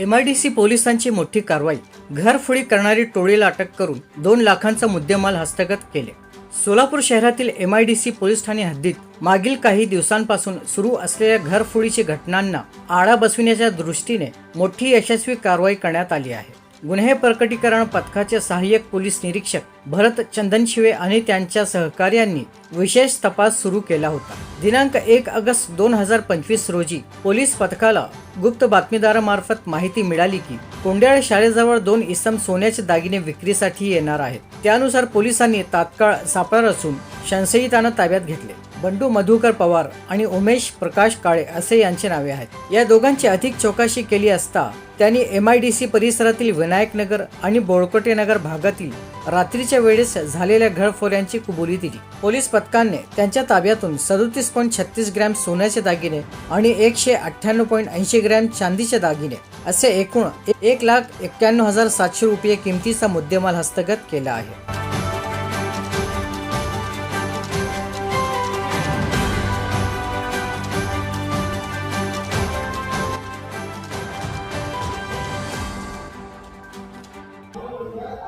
M I D C पोलिसांची मोठी कारवाई. घरफोडी करणारी टोळीला अटक करून दोन लाखांचा मुद्देमाल हस्तगत केले. सोलापूर शहरातील M I D C police Thane हद्दीत मागील काही दिवसांपासून सुरू असलेल्या घरफोडीची घटनांना आळा बसविण्याच्या दृष्टीने मोठी यशस्वी कारवाई करण्यात आली आहे. गुन्हे प्रकटीकरण पथकाचे सहाय्यक पोलीस निरीक्षक भरत चंदनशिवे आणि त्यांच्या सहकार्यांनी विशेष तपास सुरू केला होता. दिनांक एक ऑगस्ट दोन हजार पंचवीस रोजी पोलीस पथकाला गुप्त बातमीदारामार्फत माहिती मिळाली की कोंड्याळ शाळेजवळ दोन इसम सोन्याचे दागिने विक्रीसाठी येणार आहेत. त्यानुसार पोलिसांनी तात्काळ सापळा रचून संशयितांना ताब्यात घेतले. बंडू मधुकर पवार आणि उमेश प्रकाश काळे असे यांचे नावे आहेत. या दोघांची अधिक चौकशी केली असता त्यांनी एम आय डी सी परिसरातील विनायक नगर आणि बोळकोटे नगर भागातील रात्रीच्या वेळेस झालेल्या घरफोड्यांची कबुली दिली. पोलीस पथकाने त्यांच्या ताब्यातून सदोतीस पॉईंट छत्तीस ग्रॅम सोन्याचे दागिने आणि एकशे अठ्ठ्याण्णव पॉईंट ऐंशी ग्रॅम चांदीचे दागिने असे एकूण एक लाख एक्क्याण्णव हजार सातशे रुपये किमतीचा मुद्देमाल हस्तगत केला आहे.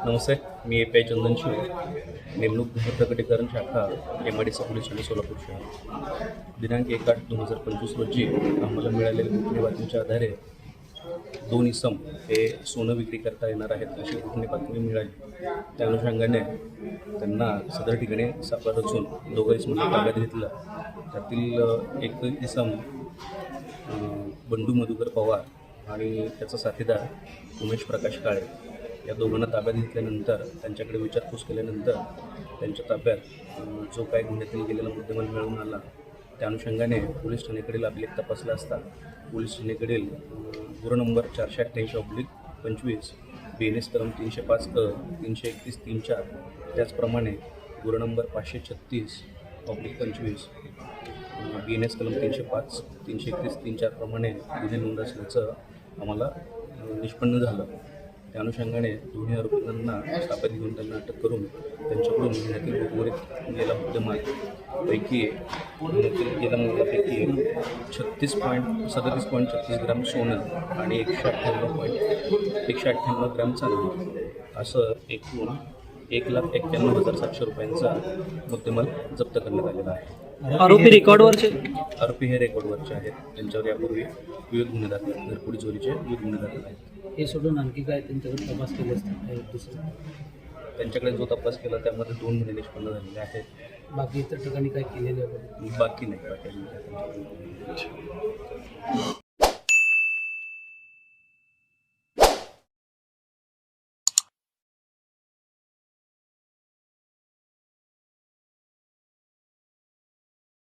नमस्ते मी A P I Chandan Shiv नेमणूक प्रकटीकरण शाखा M I D C police Thane Solapur शहर. दिनांक एक आठ दोन हजार पंचवीस रोजी आम्हाला मिळालेल्या गुप्त बातमीच्या आधारे दोन इसम हे सोनं विक्री करता येणार आहेत अशी गुप्त बातमी मिळाली? त्या अनुषंगाने त्यांना सदर ठिकाणी सापळा रचून दोघं इसमांना ताब्यात घेतलं. त्यातील एक इसम बंडू मधुकर पवार आणि त्याचा साथीदार उमेश प्रकाश काळे. या दोघांना ताब्यात घेतल्यानंतर त्यांच्याकडे विचारपूस केल्यानंतर त्यांच्या ताब्यात जो काही गुन्ह्यातील गेलेला मुद्देमाल मिळून आला त्या अनुषंगाने पोलीस ठाणेकडील अभिलेख तपासला असता पोलीस ठाणेकडील गुरु नंबर चारशे अठ्ठ्याऐंशी ऑब्लिक पंचवीस बी एन एस कलम तीनशे पाच अ तीनशे एकतीस तीन चार त्याचप्रमाणे गुरु नंबर पाचशे छत्तीस ऑब्लिक पंचवीस बी एन एस कलम तीनशे पाच तीनशे एकतीस तीन चारप्रमाणे गुन्हे नोंद असल्याचं आम्हाला निष्पन्न झालं. त्या अनुषंगाने दोन्ही आरोपींना ताब्यात घेऊन त्यांना अटक करून त्यांच्याकडून गुन्ह्यातील उर्वरित गेला मुद्देमाल पैकी गुन्ह्यातील गेल्या मुद्द्यापैकी छत्तीस पॉईंट सदतीस पॉईंट छत्तीस ग्राम सोनं आणि एकशे अठ्ठ्याण्णव पॉईंट एकशे अठ्ठ्याण्णव ग्राम चांदी असं एकूण एक लाख एक्क्याण्णव हजार सातशे रुपयांचा मुद्देमाल जप्त करण्यात आलेला आहे. आरोपी रेकॉर्डवरचे? आरोपी हे रेकॉर्डवरचे आहेत. त्यांच्यावर यापूर्वी विविध गुन्हे दाखल आहेत घरपुडी चोरीचे विविध गुन्हे दाखल आहेत. हे सोडून आणखी काय त्यांच्याकडे तपास केले असतात दुसरं? त्यांच्याकडे जो तपास केला त्यामध्ये दोन गुन्हे निष्पन्न झालेले आहेत. बाकी इतर ठिकाणी काय केलेले बाकी नाही. बाकी त्यांच्याकडे?